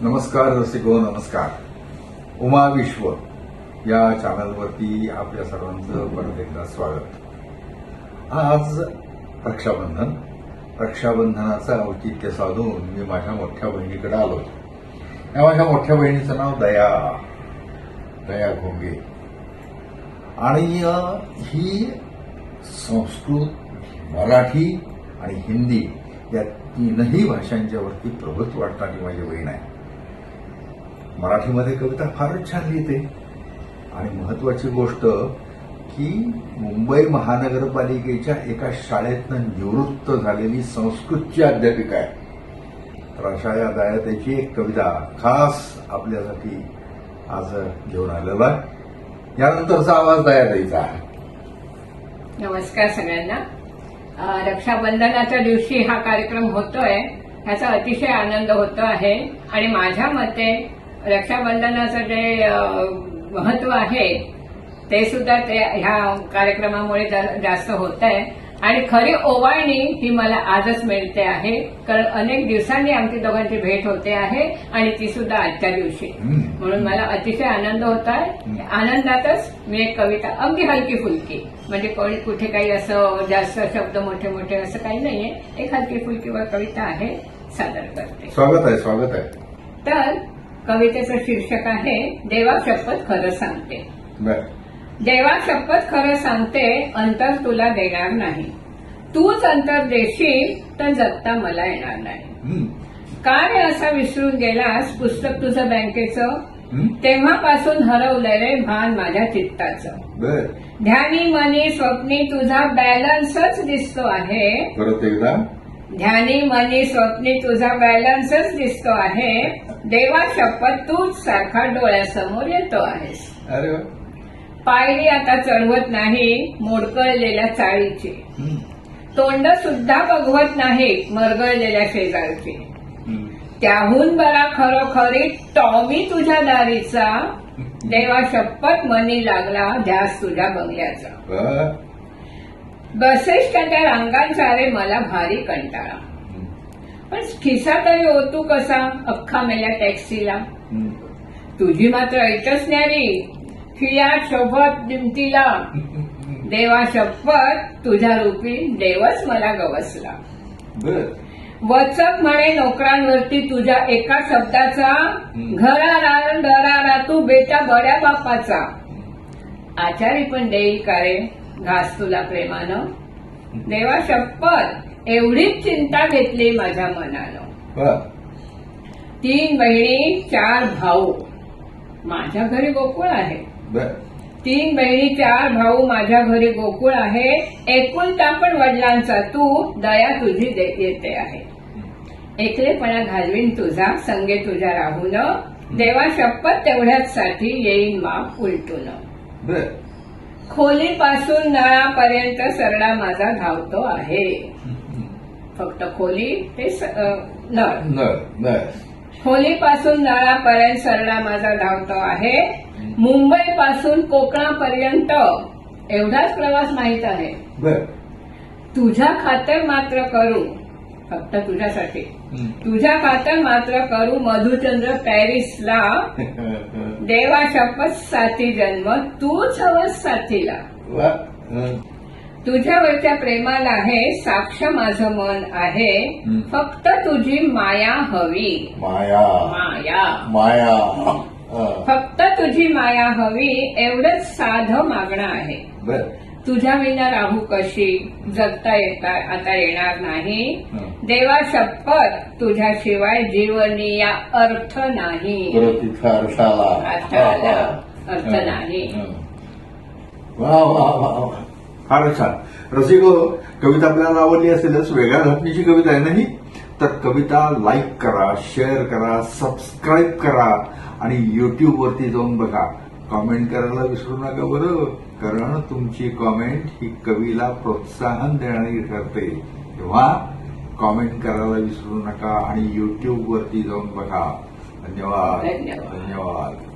नमस्कार रसिको नमस्कार. उमा विश्व या चॅनलवरती आपल्या सर्वांचं परत एकदा स्वागत. आज रक्षाबंधन. रक्षाबंधनाचं औचित्य साधून मी माझ्या मोठ्या बहिणीकडे आलो या माझ्या मोठ्या बहिणीचं नाव दया. दया घोंगे. आणि ही संस्कृत मराठी आणि हिंदी या तीनही भाषांच्यावरती प्रभुत्व वाटणारी माझी बहीण आहे. मराठीमध्ये कविता फारच छान लिहिते. आणि महत्वाची गोष्ट की मुंबई महानगरपालिकेच्या एका शाळेतनं निवृत्त झालेली संस्कृतची अध्यापिका आहे. तर अशा या दयातेची एक कविता खास आपल्यासाठी आज घेऊन आलेला आहे. यानंतरचा आवाज दया द्यायचा आहे. नमस्कार सगळ्यांना. रक्षाबंधनाच्या दिवशी हा कार्यक्रम होतोय. ह्याचा अतिशय आनंद होतो आहे. आणि माझ्या मते रक्षाबंधनाचं जे महत्त्व आहे ते सुद्धा ते ह्या कार्यक्रमामुळे जास्त होत आहे आणि खरी ओवाळणी ही मला आजच मिळते आहे. कारण अनेक दिवसांनी आमची दोघांची भेट होते आहे आणि ती सुद्धा आजच्या दिवशी. म्हणून मला अतिशय आनंद होत आहे. आनंदातच मी एक कविता अगदी हलकी फुलकी म्हणजे कोणी कुठे काही असं जास्त शब्द मोठे मोठे असं काही नाहीये. एक हलकी फुलकी वर कविता आहे सादर करते. स्वागत आहे स्वागत आहे. तर कवितेचं शीर्षक आहे देवा शपथ खरं सांगते. देवा शपथ खरं सांगते अंतर तुला देणार नाही. तूच अंतर देशील तर जगता मला येणार नाही. काय रे असा विसरून गेलास पुस्तक तुझं बँकेचं. तेव्हापासून हरवलंय रे भान माझ्या चित्ताचं. ध्यानी मनी स्वप्नी तुझा बॅलन्सच दिसतो आहे. परत एकदा. ध्यानी मनी स्वप्नी तुझा बॅलन्सच दिसतो आहे. देवा शपथ तूच सारखा डोळ्यासमोर येतो आहेस. अरे. पायरी आता चढवत नाही मोडकळलेल्या चाळीची. तोंड सुद्धा बघवत नाही मरगळलेल्या शेजारची. त्याहून बरा खरोखरी टॉमी तुझ्या दारीचा. देवा शपथ मनी लागला ध्यास तुझ्या बंगल्याचा. त्या रांगांचा रे मला भारी कंटाळा. पण खिसा तरी ओतू कसा अख्खा मेल्या टॅक्सीला. तुझी मात्र ऐकच न्यारी फियाट शोभत दिमतीला देवा शपथ तुझ्या रूपी देवच मला गवसला. वचक म्हणे नोकरांवरती तुझ्या एका शब्दाचा. घरारा दरारा तू बेटा बड्या बापाचा. आचारी पण देईल का रे? घास तुला प्रेमानं. देवा शपथ एवढीच चिंता घेतली माझ्या मनानं. तीन बहिणी चार भाऊ. माझ्या घरी गोकुळ आहे. तीन बहिणी चार भाऊ माझ्या घरी गोकुळ आहे. एकुलता पण वडिलांचा तू दया तुझी येते आहे. एकलेपणा घालवीन तुझा संगे तुझ्या राहून. देवा शपथ तेवढ्याच साठी येईन माप उलटून. खोलीपासून नळापर्यंत सरडा माझा धावतो आहे. फक्त खोली ते नळ. नळ नळ. खोलीपासून नळापर्यंत सरडा माझा धावतो आहे. मुंबई पासून कोकणापर्यंत. एवढाच प्रवास माहीत आहे. तुझ्या खातर मात्र करू. फक्त तुझ्यासाठी. तुझ्या खातर मात्र करू मधुचंद्र पॅरिसला. देवा शपथ साथी जन्म तूच हवस साथीला. तुझ्यावरच्या प्रेमाला आहे साक्ष माझं मन आहे. फक्त तुझी माया हवी. माया. माया. माया. फक्त तुझी माया हवी एवढंच साधं मागणं आहे. तुझ्या विना राहू कशी? जगता येता आता येणार नाही. देवा शपथ तुझ्याशिवाय जीवनीया अर्थ नाही. तिथं अर्थ हं. नाही. हं. वा वा वा वा. फारच छान. रसिको कविता आपल्याला आवडली असेलच. वेगळ्या घटनेची कविता आहे नाही तर कविता लाईक करा शेअर करा सबस्क्राईब करा आणि युट्यूब वरती जाऊन बघा. कॉमेंट करायला विसरू नका बरं कारण तुमची कॉमेंट ही कवीला प्रोत्साहन देणारी ठरते. तेव्हा कॉमेंट करायला विसरू नका आणि युट्यूब वरती जाऊन बघा. धन्यवाद. धन्यवाद.